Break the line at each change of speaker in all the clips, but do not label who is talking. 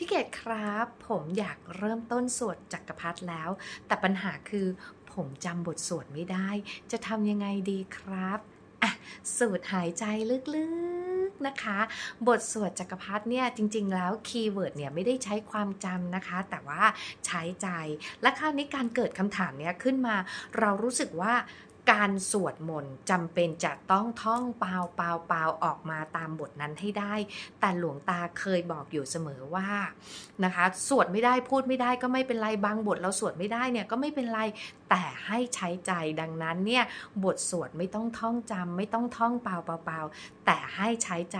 พี่เกดครับ ผมอยากเริ่มต้นสวดจักรพรรดิแล้ว แต่ปัญหาคือผมจำบทสวดไม่ได้ จะทำยังไงดีครับอะสูดหายใจลึกๆนะคะ บทสวดจักรพรรดิเนี่ยจริง ๆ แล้วคีย์เวิร์ดเนี่ยไม่ได้ใช้ความจำนะคะ แต่ว่าใช้ใจ และคราวนี้การเกิดคำถามเนี่ยขึ้นมา เรารู้สึกว่า การสวดมนต์จำเป็นจะต้องท่องเปล่าเปล่าเปล่าออกมาตามบทนั้นให้ได้ แต่หลวงตาเคยบอกอยู่เสมอว่านะคะสวดไม่ได้พูดไม่ได้ก็ไม่เป็นไรบางบทเราสวดไม่ได้เนี่ยก็ไม่เป็นไรแต่ให้ใช้ใจดังนั้นเนี่ยบทสวดไม่ต้องท่องจำไม่ต้องท่องเปล่าเปล่าเปล่าแต่ให้ใช้ใจ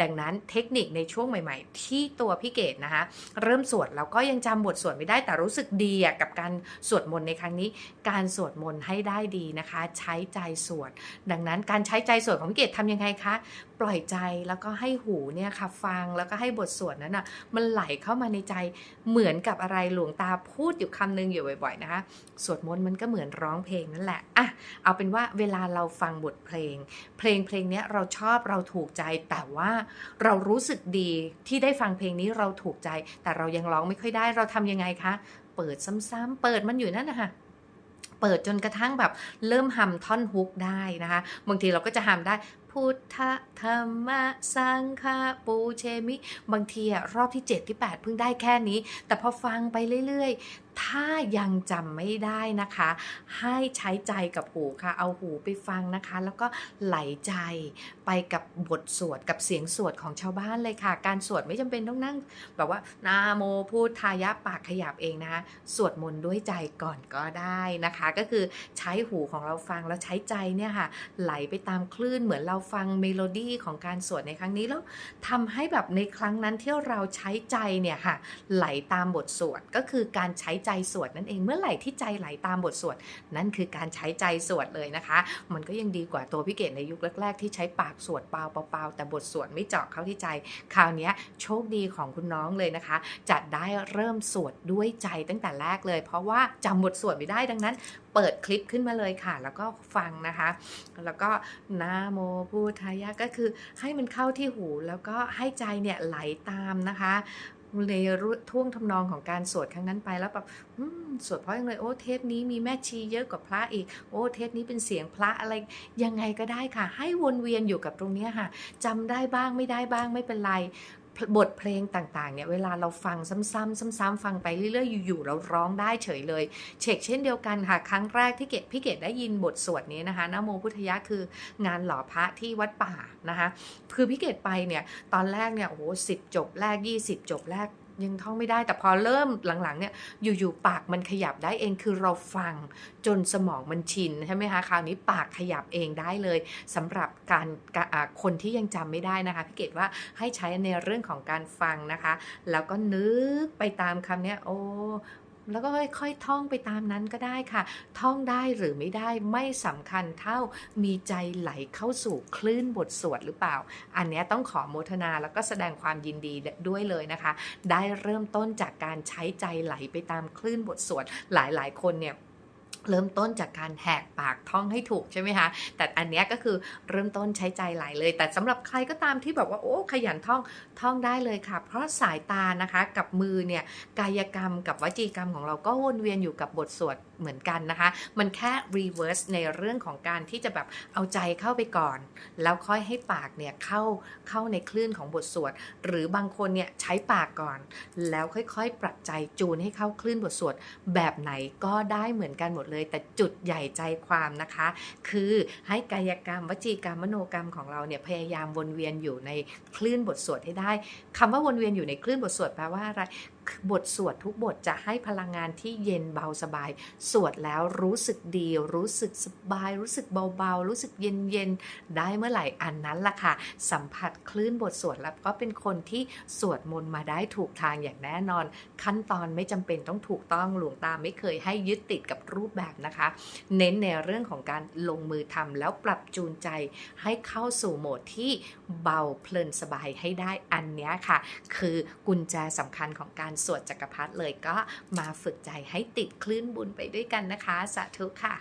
ดังนั้นเทคนิคในช่วงใหม่ ๆ ที่ตัวพี่เกดนะคะเริ่มสวดแล้วก็ยังจำบทสวดไม่ได้แต่รู้สึกดีกับการสวดมนต์ในครั้งนี้ การสวดมนต์ให้ได้ดีนะคะใช้ใจสวด ดังนั้นการใช้ใจสวดของพี่เกดทำยังไงคะ ปล่อยใจแล้วก็ให้หูเนี่ยค่ะฟังแล้วก็ให้บทสวดนั้นอะมันไหลเข้ามาในใจเหมือนกับอะไรหลวงตาพูดอยู่คำนึงอยู่บ่อยๆนะคะ สวดมนต์มันก็เหมือนร้องเพลงนั่นแหละอะเอาเป็นว่าเวลาเราฟังบทเพลง เพลงเพลงนี้เราชอบเราถูกใจแต่ว่าเรารู้สึกดีที่ได้ฟังเพลงนี้เราถูกใจ แต่เรายังร้องไม่ค่อยได้เราทำยังไงคะ เปิดซ้ำๆเปิดมันอยู่นั่นนะคะ เปิดจนกระทั่งแบบเริ่มหำท่อนฮุกได้นะคะ บางทีเราก็จะหำได้พุทธธรรมสังฆปูเชมิ บางทีอะรอบที่ 7 ที่ 8 เพิ่งได้แค่นี้ แต่พอฟังไปเรื่อยๆ ถ้ายังจำไม่ได้นะคะ ให้ใช้ใจกับหูค่ะ เอาหูไปฟังนะคะ แล้วก็ไหลใจไปกับบทสวดกับเสียงสวดของชาวบ้านเลยค่ะ การสวดไม่จำเป็นต้องนั่ง แบบว่านาโมพูดทายะปากขยับเองนะคะสวดมนต์ด้วยใจก่อนก็ได้นะคะ ก็คือใช้หูของเราฟังแล้วใช้ใจเนี่ยค่ะ ไหลไปตามคลื่นเหมือนเราฟังเมโลดี้ของการสวดในครั้งนี้แล้วทำให้แบบในครั้งนั้นที่เราใช้ใจเนี่ยค่ะ ไหลตามบทสวดก็คือการใช้ใจสวดนั่นเองเมื่อไหร่ที่ใจไหลตามบทสวดนั่นคือการใช้ใจสวดเลยนะคะ มันก็ยังดีกว่าตัวพี่เกดในยุคแรก ๆ ที่ใช้ปากสวดเปล่าเปล่าๆแต่บทสวดไม่เจาะเข้าที่ใจ คราวนี้โชคดีของคุณน้องเลยนะคะ จะได้เริ่มสวดด้วยใจตั้งแต่แรกเลย เพราะว่าจำบทสวดไม่ได้ดังนั้น เปิดคลิปขึ้นมาเลยค่ะ แล้วก็ฟังนะคะ แล้วก็นะโมพุทธายะก็คือให้มันเข้าที่หูแล้วก็ให้ใจเนี่ยไหลตามนะคะ ในท่วงทำนองของการสวดครั้งนั้นไปแล้วแบบสวดเพราะยังเลยโอ้เทปนี้มีแม่ชีเยอะกว่าพระอีก โอ้เทปนี้เป็นเสียงพระอะไรยังไงก็ได้ค่ะ ให้วนเวียนอยู่กับตรงนี้ค่ะจำได้บ้างไม่ได้บ้างไม่เป็นไร บทเพลงต่างๆเนี่ยเวลาเราฟังซ้ำๆซ้ำๆฟังไปเรื่อยๆอยู่ๆเราร้องได้เฉยเลย เชกเช่นเดียวกันค่ะ ครั้งแรกที่เกศพี่เกศได้ยินบทสวดนี้นะคะนโมพุทธยะคืองานหล่อพระที่วัดป่านะคะคือพี่เกศไปเนี่ยตอนแรกเนี่ยโอ้โหสิบจบแรก 20 จบแรก ยังท่องไม่ได้แต่พอเริ่มหลังๆเนี่ยอยู่ๆปากมันขยับได้เองคือเราฟังจนสมองมันชินใช่ไหมคะคราวนี้ปากขยับเองได้เลยสำหรับการคนที่ยังจำไม่ได้นะคะพี่เกดว่าให้ใช้ในเรื่องของการฟังนะคะ แล้วก็นึกไปตามคำเนี้ยโอ้ แล้วก็ค่อยๆท่องไปตามนั้นก็ได้ค่ะ ท่องได้หรือไม่ได้ไม่สำคัญเท่ามีใจไหลเข้าสู่คลื่นบทสวดหรือเปล่า อันนี้ต้องขอโมทนาแล้วก็แสดงความยินดีด้วยเลยนะคะ ได้เริ่มต้นจากการใช้ใจไหลไปตามคลื่นบทสวดหลายๆ คนเนี่ย เริ่มต้นจากการแหกปากท่องให้ถูกใช่ไหมคะ แต่อันนี้ก็คือเริ่มต้นใช้ใจไหลเลย แต่สำหรับใครก็ตามที่แบบว่าโอ้ขยันท่องท่องได้เลยค่ะ เพราะสายตานะคะกับมือเนี่ยกายกรรมกับวจีกรรมของเราก็วนเวียนอยู่กับบทสวดเหมือนกันนะคะ มันแค่ reverse ในเรื่องของการที่จะแบบเอาใจเข้าไปก่อน แล้วค่อยให้ปากเนี่ยเข้าเข้าในคลื่นของบทสวด หรือบางคนเนี่ยใช้ปากก่อน แล้วค่อยๆ ปรับใจจูนให้เข้าคลื่นบทสวดแบบไหนก็ได้เหมือนกันหมดเลยแต่จุดใหญ่ใจความนะคะ คือให้กายกรรม วจีกรรมมโนกรรมของเราเนี่ยพยายามวนเวียนอยู่ในคลื่นบทสวดให้ได้คำว่าวนเวียนอยู่ในคลื่นบทสวดแปลว่าอะไร บทสวดทุกบทจะให้พลังงานที่เย็นเบาสบาย สวดแล้วรู้สึกดี รู้สึกสบาย รู้สึกเบาๆ รู้สึกเย็นๆ ได้เมื่อไหร่อันนั้นล่ะค่ะ สัมผัสคลื่นบทสวดแล้วก็เป็นคนที่สวดมนต์มาได้ถูกทางอย่างแน่นอน ขั้นตอนไม่จำเป็นต้องถูกต้องหลวงตาไม่เคยให้ยึดติดกับรูปแบบนะคะ เน้นในเรื่องของการลงมือทำแล้วปรับจูนใจให้เข้าสู่โหมดที่เบาเพลินสบายให้ได้อันเนี้ยค่ะ คือกุญแจสำคัญของการสวดจักรพรรดิเลยก็มาฝึกใจให้ติดคลื่นบุญไปด้วยกันนะคะ สาธุค่ะ